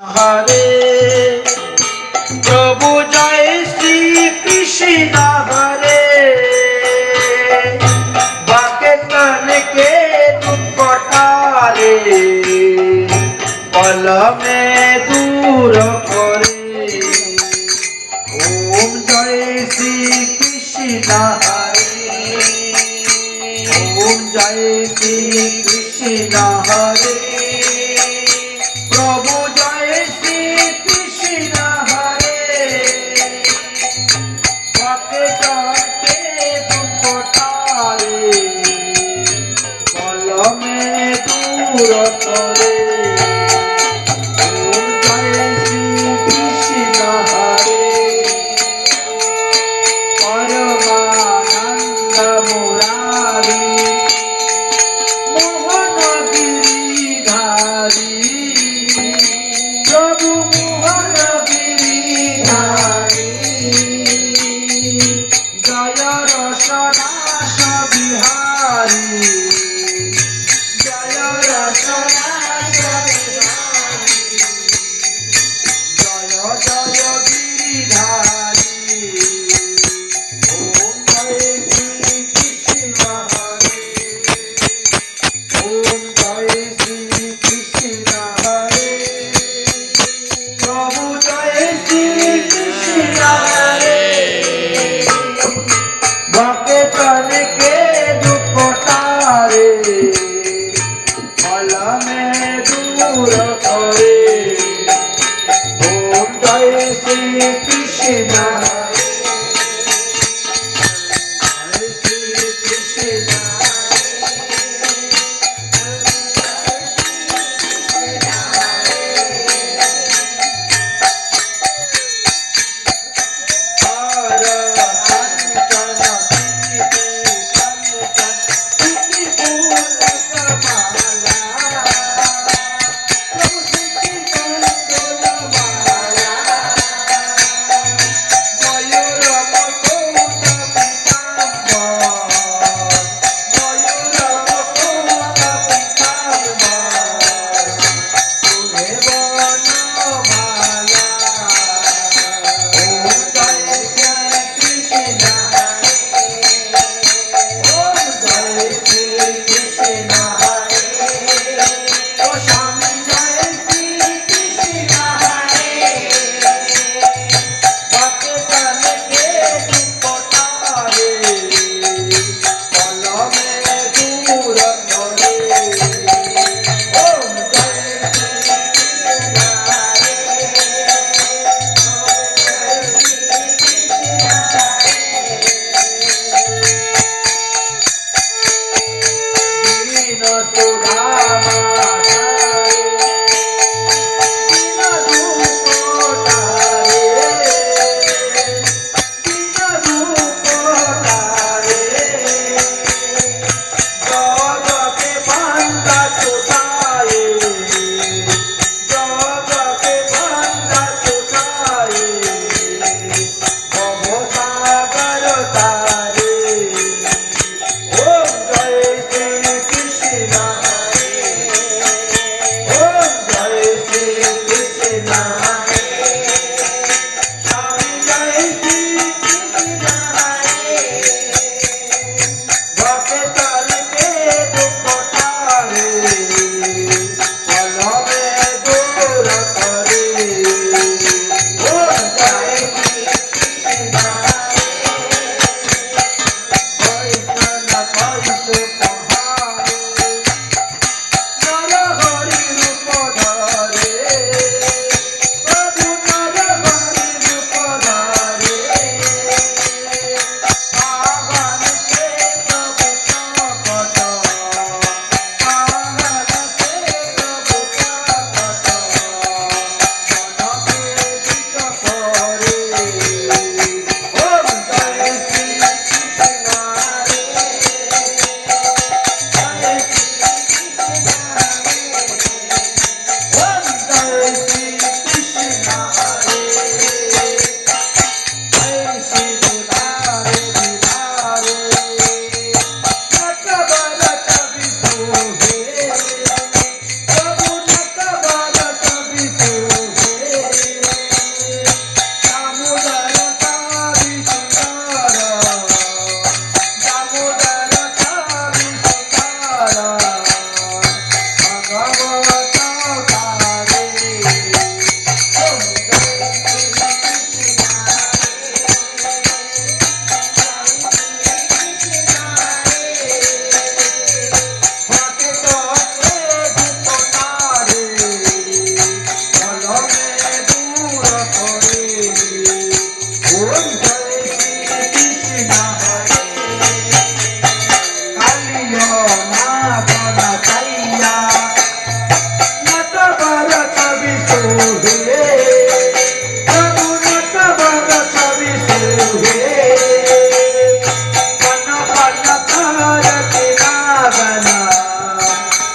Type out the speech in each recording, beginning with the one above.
হরে প্রভু জয় শ্রী কৃষ্ণ হরে বাকে তনকে দুঃখটারে কলমে দূর করে। ওম জয় শ্রী কৃষ্ণ হরে ওম জয় শ্রী কৃষ্ণ হরে করে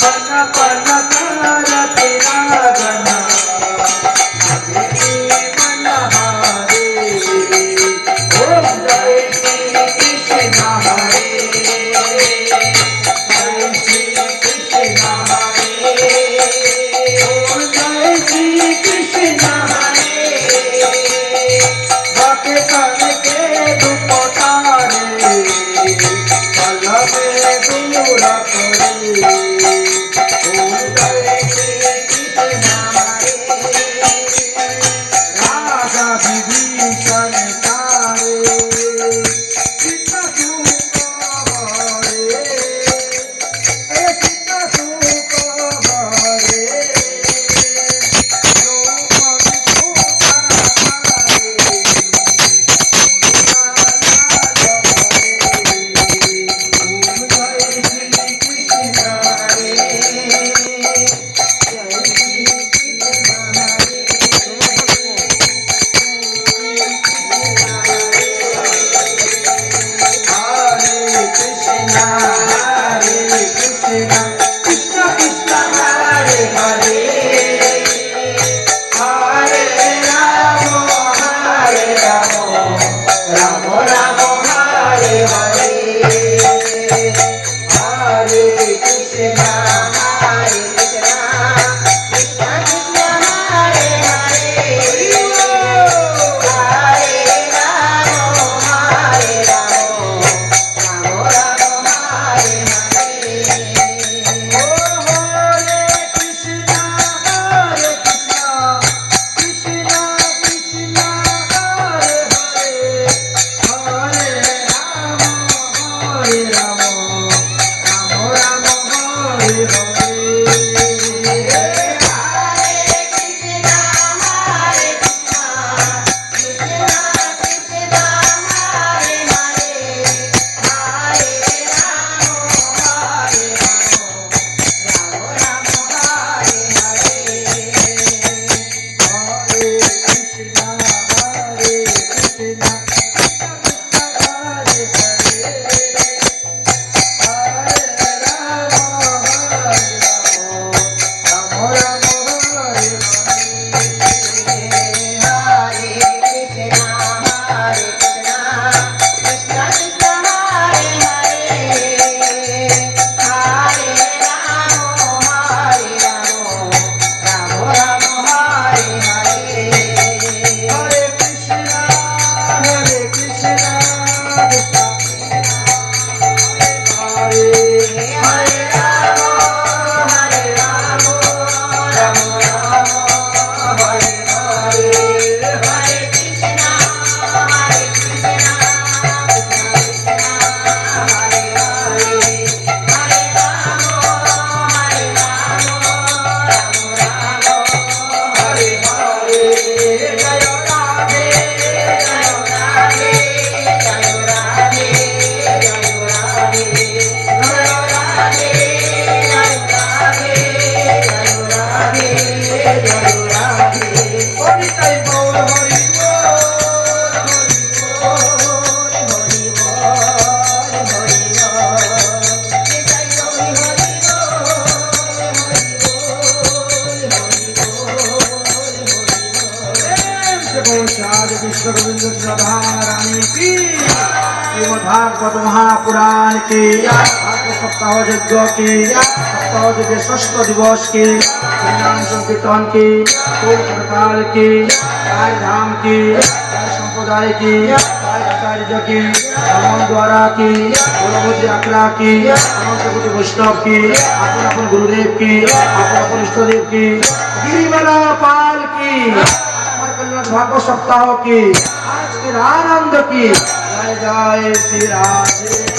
पन्ना पन्ना तारा तेरा गना हरे 谁呀 ভাগবত মহাপুরাণ কি সপ্তাহ যজ্ঞ কি সপ্তাহ যুগে ষষ্ঠ দিবস কি নাম সংকীর্তন কি কাল কি তার ধাম কি তার সম্প্রদায় কি তার আচার্য কি আমার দ্বারা কি গুণবতী আকরা কি অনন্তপতি বৈষ্ণব কি আপন আপন গুরুদেব কি আপন আপন ইষ্টদেব কি গিরিমালা পাল কি আমার কল্যাণ ভাগ্য সপ্তাহ কি আজকের আনন্দ কি? জয় জয় শ্রী রাধে।